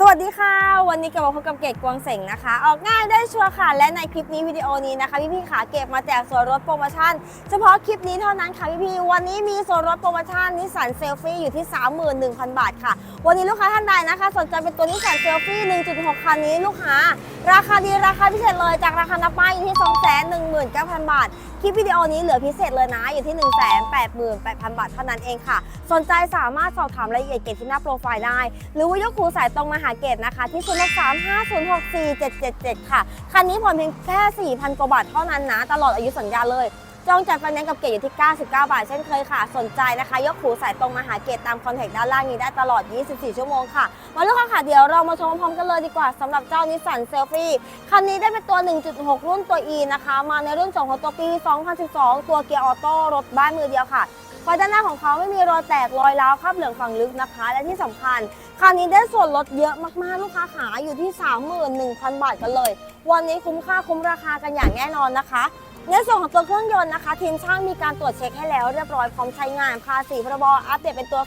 สวัสดีค่ะ วันนี้กลับมาพบกับเกดกวางเสงนะคะ ออกง่ายได้ชัวร์ค่ะ และในคลิปนี้วิดีโอนี้นะคะ พี่พี่ๆขาเก็บมาแจกส่วนลดโปรโมชั่น เฉพาะคลิปนี้เท่านั้นค่ะพี่พี่ๆวันนี้มีส่วนลดโปรโมชั่นนิสสันเซลฟี่อยู่ที่ 31,000 บาทค่ะ วันนี้ลูกค้าท่านใดนะคะ สนใจเป็นตัวนิสสันเซลฟี่ 1.6 คันนี้ลูกค้า ราคาดีราคาพิเศษเลยจากราคานับป้ายอยู่ที่219,000 บาท คลิปวิดีโอนี้เหลือพิเศษเลยนะ อยู่ที่ 188,000 บาทเท่านั้นเองค่ะ สนใจสามารถสอบถามรายละเอียดเกตที่หน้าโปรไฟล์ได้ หรือว่ายกคูสายตรงมาหาเกตนะคะ ที่0 3 5 0 6 4 7 7 7 ค่ะ คันนี้ผ่อนเพียงแค่ 4,000 กว่าบาทเท่านั้นนะ ตลอดอายุสัญญาเลย จองจัดไฟแนนซ์กับเกตอยู่ที่ 99 บาท เช่นเคยค่ะ สนใจนะคะ ยกหูสายตรงมาหาเกตตามคอนแทคด้านล่างนี้ได้ตลอด 24 ชั่วโมงค่ะมาลูกค้าค่ะ เดี๋ยวเรามาชมพร้อมกันเลยดีกว่าสำหรับเจ้านิสสันเซลฟี่คันนี้ได้เป็นตัว 1.6 รุ่นตัว E นะคะ มาในรุ่น2ของตัวปี 2012 ตัวเกียร์ออโต้รถบ้านมือเดียวค่ะไฟด้านหน้าของเขาไม่มีรอยแตกรอยร้าวคราบเหลืองฝังลึกนะคะ และที่สำคัญคันนี้ได้ส่วนลดเยอะมากๆ ลูกค้าขาอยู่ที่ 31,000 บาทกันเลย วันนี้คุ้มค่าคุ้มราคากันอย่างแน่นอนนะคะ ในส่วนของตัวเครื่องยนต์นะคะ ทีมช่างมีการตรวจเช็คให้แล้วเรียบร้อยพร้อมใช้งานภาษีพรบอัปเดตเป็นตัว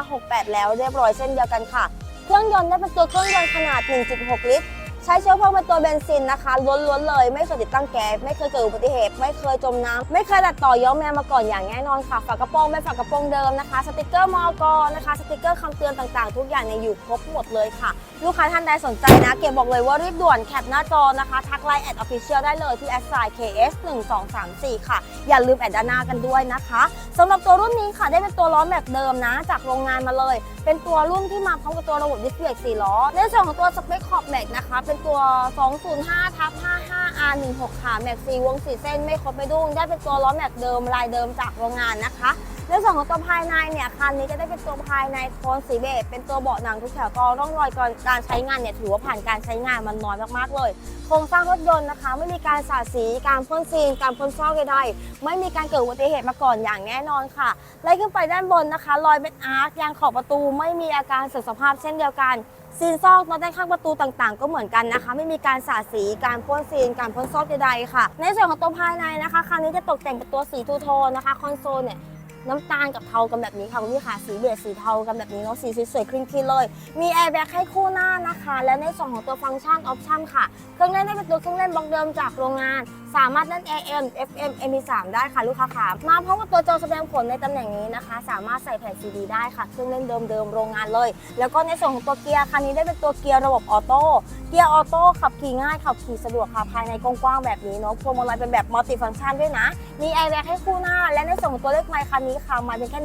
2568 แล้วเรียบร้อยเช่นเดียวกันค่ะ เครื่องยนต์ได้เป็นตัวเครื่องยนต์ขนาด 1.6 ลิตร ใช้เชื้อเพลิงเป็นตัวเบนซินนะคะล้วนๆเลย ไม่เคยติดตั้งแก๊สไม่เคยเกิดอุบัติเหตุ ไม่เคยจมน้ำไม่เคยตัดต่อย้อมแมวมาก่อนอย่างแน่นอนค่ะฝากระโปรงเป็นฝากระโปรงเดิมนะคะสติกเกอร์มอกนะคะสติกเกอร์คำเตือนต่างๆ ทุกอย่างเนี่ยอยู่ครบหมดเลยค่ะ ลูกค้าท่านใดสนใจนะ เก็บบอกเลยว่ารีบด่วนแคปหน้าจอนะคะทักไลน์แอดออฟฟิเชียลได้เลยที่แอดไซน์ KS 1 2 3 4 ค่ะ อย่าลืมแอดด้านหน้ากันด้วยนะคะสำหรับตัวรุ่นนี้ค่ะได้เป็นตัวล้อแม็กเดิมนะ จากโรงงานมาเลย เป็นตัวรุ่นที่มาพร้อมกับตัวระบบดิสเบรก4ล้อในส่วนของตัวสเปคขอบแม็กนะคะเป็นตัว 205ทับ55 R16 ค่ะ แม็กซีวง 4 เส้นไม่ครบไม่ดุ้งได้เป็นตัวล้อแม็กเดิมลายเดิมจากโรงงานนะคะในส่วนของตัวภายในเนี่ยคันนี้จะได้เป็นตัวภายในโทนสีเบจเป็นตัวเบาะหนังทุกแถวก็ร่องรอยก่อนการใช้งานเนี่ยถือว่าผ่านการใช้งานมันน้อยมากๆเลยโครงสร้างรถยนต์นะคะ ไม่มีการสาดสีการพ่นซีน การพ่นซอกใดๆไม่มีการเกิดอุบัติเหตุมาก่อนอย่างแน่นอนค่ะไล่ขึ้นไปด้านบนนะคะรอยเป็นอาร์คยางขอบประตูไม่มีอาการเสื่อมสภาพเช่นเดียวกันซีนซอกน็อตด้านข้างประตูต่างๆ ก็เหมือนกันนะคะ ไม่มีการสาดสีการพ่นซีน การพ่นซอกใดๆค่ะ ในส่วนของตัวภายในนะคะคันนี้จะตกแต่งเป็นตัวสีทูโทนนะคะคอนโซลเนี่ย น้ำตาลกับเทากันแบบนี้ค่ะคุณพี่ค่ะสีเบจสีเทากันแบบนี้เนาะสีสวยๆคลีนๆเลย มีแอร์แบ็กให้คู่หน้านะคะ และในส่วนของตัวฟังก์ชันออปชั่นค่ะ เครื่องเล่นได้เป็นตัวเครื่องเล่นบล็อกเดิมจากโรงงาน สามารถเล่น AM FM MP3 ได้ค่ะลูกค้าค่ะมาพร้อมกับตัวจอแสดงผลในตำแหน่งนี้นะคะ สามารถใส่แผ่นซีดีได้ค่ะเครื่องเล่นเดิมๆโรงงานเลย แล้วก็ในส่วนของตัวเกียร์คันนี้ได้เป็นตัวเกียร์ระบบออโต้เกียร์ออโต้ขับขี่ง่ายขับขี่สะดวกค่ะภายในกว้างๆแบบนี้เนาะพวงมาลัยเป็นแบบมัลติฟังก์ชันด้วยนะ มีแอร์แบ็กให้คู่หน้า และในส่วนของตัวเลขไมค์คันนี้ค่ะมาเป็นแค่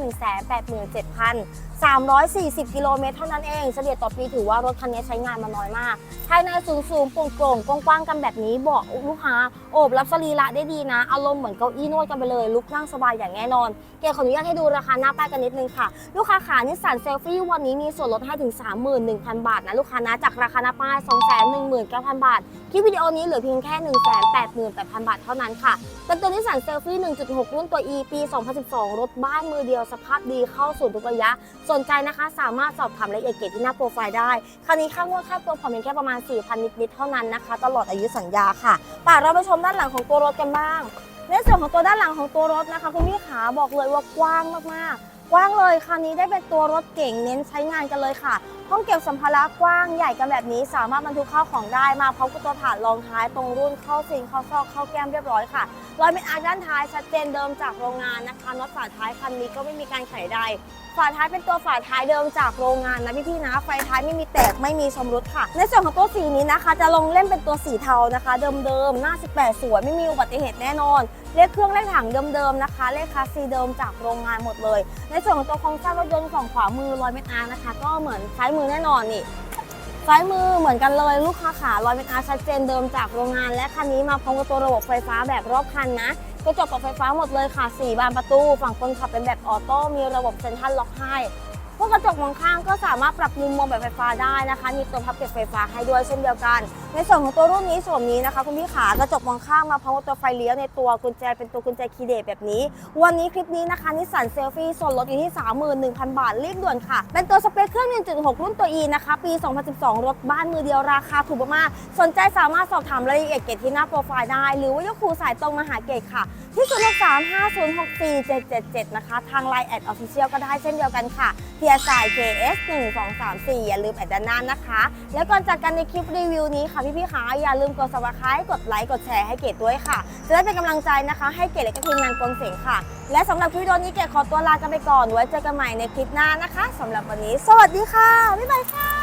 187,340 กิโลเมตรเท่านั้นเอง เฉลี่ยต่อปีถือว่ารถคันนี้ใช้งานมาน้อยมาก ภายในสูงสูงๆโปร่งๆกว้างๆกันแบบนี้เบอกลูกค้าโอบรับสรีระได้ดีนะ อารมณ์เหมือนเก้าอี้นวดกันไปเลยลุกนั่งสบายอย่างแน่นอน เกขออนุญาตให้ดูราคาหน้าป้ายกันนิดนึงค่ะ ลูกค้าขานิสสันเซลฟี่วันนี้มีส่วนลดให้ถึง 31,000 บาทนะลูกค้านะจากราคาหน้าป้าย 219,000 บาท คลิปวิดีโอนี้เหลือเพียงแค่ 188,000 บาทเท่านั้นค่ะเป็นตัวนิสสันเซลฟี่1.6 รุ่นตัว E ปี 2012 รถบ้านมือเดียวสภาพดีเข้าสู่ทุกระยะ สนใจนะคะสามารถสอบถามรายละเอียดเกตที่หน้าโปรไฟล์ได้ คราวนี้ค่างวดค่าตัวผ่อนเพียงแค่ประมาณ 4,000 นิดๆเท่านั้นนะคะ ตลอดอายุสัญญาค่ะป่าเราไปชมด้านหลังของตัวรถกันบ้างในส่วนของตัวด้านหลังของตัวรถนะคะ คุณพี่ขาบอกเลยว่ากว้างมากๆก ว้างเลยคันนี้ได้เป็นตัวรถเก่งเน้นใช้งานกันเลยค่ะ ห้องเก็บสัมภาระกว้างใหญ่กันแบบนี้สามารถบรรทุกข้าวของได้มาพร้อมกับตัวถาดรองท้ายตรงรุ่นเข้าซิงเข้าซอกเข้าแก้มเรียบร้อยค่ะรอยเป็นอาร์ด้านท้ายชัดเจนเดิมจากโรงงานนะคะน็อตฝาท้ายคันนี้ก็ไม่มีการไขใดฝาท้ายเป็นตัวฝาท้ายเดิมจากโรงงานนะพี่ๆนะ ไฟท้ายไม่มีแตกไม่มีชำรุดค่ะ ในส่วนของตัวสีนี้นะคะ จะลงเล่นเป็นตัวสีเทานะคะ เดิมๆหน้า 18 สวยไม่มีอุบัติเหตุแน่นอน เลขเครื่องเลขถังเดิมๆนะคะ เลขคาสซีเดิมจากโรงงานหมดเลย ในส่วนของตัวโครงสร้างรถยนต์ฝั่งขวามือรอยเมตอาร์นะคะ ก็เหมือนซ้ายมือแน่นอนนี่ซ้ายมือเหมือนกันเลยลูกค้าขารอยเมตอาร์ชัดเจนเดิมจากโรงงาน และคันนี้มาพร้อมกับตัวระบบไฟฟ้าแบบรอบคันนะกระจกปรับไฟฟ้าหมดเลยค่ะ 4 บานประตู ฝั่งคนขับเป็นแบบออโต้มีระบบเซ็นทรัลล็อกให้ พวกกระจกมองข้างก็สามารถปรับมุมมองแบบไฟฟ้าได้นะคะ มีตัวพับเก็บไฟฟ้าให้ด้วยเช่นเดียวกัน ในส่วนของตัวรุ่นนี้ส่วนนี้นะคะคุณพี่ขากระจกมองข้างมาพร้อมกับตัวไฟเลี้ยวในตัวกุญแจเป็นตัวกุญแจคีย์เดทแบบนี้ วันนี้คลิปนี้นะคะนิสสันเซลฟี่ส่วนลดอยู่ที่ 31,000 บาทรีบด่วนค่ะ เป็นตัวสเปคเครื่อง 1.6 รุ่นตัว E นะคะ ปี 2012 รถบ้านมือเดียวราคาถูกมากๆสนใจสามารถสอบถามรายละเอียดเกตที่หน้าโปรไฟล์ได้ หรือว่ายกคูสายตรงมาหาเกตค่ะ ที่0 6 3 5 0 6 4 7 7 7 นะคะ ทาง Line แอดออฟฟิเชียลก็ได้เช่นเดียวกันค่ะที่ยร์สาย KS 1 2 3 4 อย่าลืมแอดด้านหน้านะคะ แล้วก่อนจากกันในคลิปรีวิวนี้ค่ะพี่ๆคะอย่าลืมกด subscribe กดไลค์กดแชร์ให้เกดด้วยค่ะ จะได้เป็นกำลังใจนะคะ ให้เกดและก็ทีมงานกองเสียงค่ะ และสำหรับคลิปวิดีโอนี้เกดขอตัวลากันไปก่อนไว้เจอกันใหม่ในคลิปหน้านะคะสำหรับวันนี้ สวัสดีค่ะบ๊ายบายค่ะ